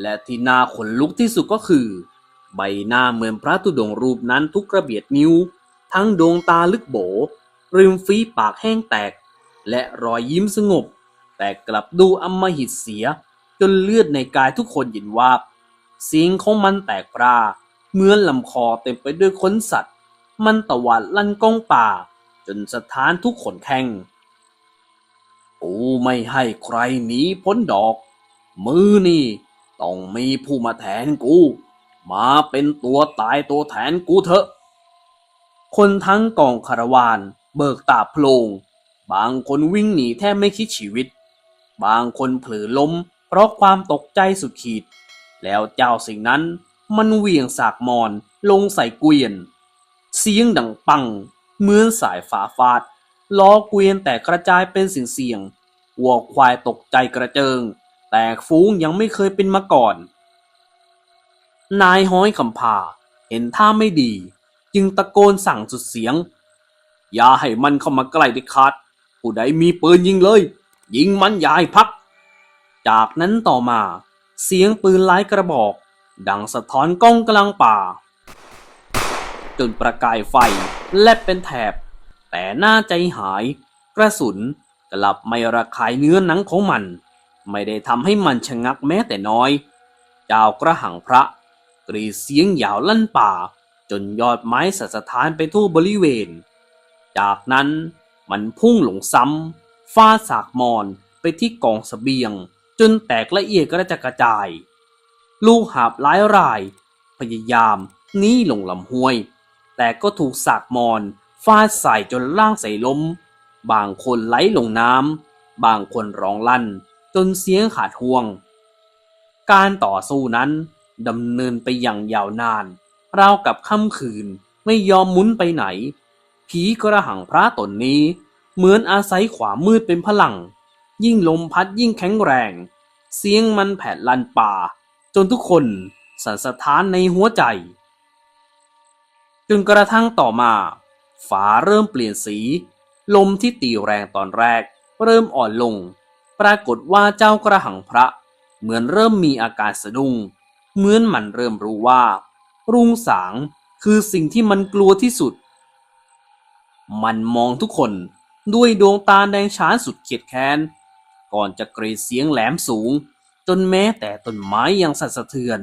และที่น่าขนลุกที่สุดก็คือ ใบหน้าเหมือนพระตุดงรูปนั้นทุกกระเบียดนิ้ว ทั้งดวงตาลึกโบ ริมฝีปากแห้งแตก และรอยยิ้มสงบ แต่กลับดูอำมหิตเสีย จนเลือดในกายทุกคนเย็นวาบเสียงของมันแตกปราเหมือนลำคอเต็มไปด้วยขนสัตว์ มันตวัดลั่นก้องป่า จนสถานทุกขนแข้งกูไม่ให้ใครหนีพ้นดอก มือนี่ ต้องมีผู้มาแทนกู มาเป็นตัวตายตัวแทนกูเถอะ คนทั้งกองคาราวาน เบิกตาโพลง บางคนวิ่งหนีแทบไม่คิดชีวิต บางคนเผลอล้ม เพราะความตกใจสุดขีด แล้วเจ้าสิ่งนั้นมันเหวี่ยงสากมอนลงใส่เกวียน เสียงดังปัง เหมือนสายฟ้าฟาดล้อเกวียนแตกกระจายเป็นเสิ่งเสียงวัวควายตกใจกระเจิง แตกฟูงยังไม่เคยเป็นมาก่อน นายห้อยคำพาเห็นท่าไม่ดี จึงตะโกนสั่งสุดเสียง อย่าให้มันเข้ามาใกล้เด็ดขาด ผู้ใดมีปืนยิงเลย ยิงมันอย่าให้พัก จากนั้นต่อมาเสียงปืนหลายกระบอก ดังสะท้อนก้องกลางป่า จนประกายไฟแลบเป็นแถบ แต่หน้าใจหาย กระสุนกลับไม่ระคายเนื้อหนังของมัน ไม่ได้ทำให้มันชะงักแม้แต่น้อยเจ้ากระหังพระ กรีเสียงยาวลั่นป่า จนยอดไม้สัสถานไปทั่วบริเวณ จากนั้นมันพุ่งหลงซ้ำฟาดสากมอนไปที่กองสเสบียง จนแตกละเอียดกระจกระจาย ลูกหาบหลายราย พยายามหนีลงลำห้วย แต่ก็ถูกสากมอนฟาดใส่จนล่างใส่ล้ม บางคนไหลลงน้ำบางคนร้องลั่น จนเสียงขาดห่วง การต่อสู้นั้นดำเนินไปอย่างยาวนาน ราวกับค่ำคืนไม่ยอมหมุนไปไหน ผีกระหังพระตนนี้ เหมือนอาศัยขวามืดเป็นพลัง ยิ่งลมพัดยิ่งแข็งแรง เสียงมันแผดลันป่า จนทุกคนสันสะท้านในหัวใจ จนกระทั่งต่อมาฟ้าเริ่มเปลี่ยนสี ลมที่ตีแรงตอนแรก เริ่มอ่อนลง ปรากฏว่าเจ้ากระหังพระ เหมือนเริ่มมีอาการสะดุ้งเหมือนมันเริ่มรู้ว่า รุ่งสางคือสิ่งที่มันกลัวที่สุด มันมองทุกคนด้วยดวงตาแดงฉานสุดเขียดแค้น ก่อนจะกรีดเสียงแหลมสูง จนแม้แต่ต้นไม้ยังสั่นสะเทือน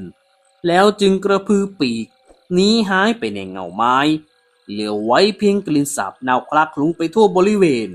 แล้วจึงกระพือปีกหนีหายไปในเงาไม้ เหลือไว้เพียงกลิ่นสาบเน่าคลักคลุ้งไปทั่วบริเวณ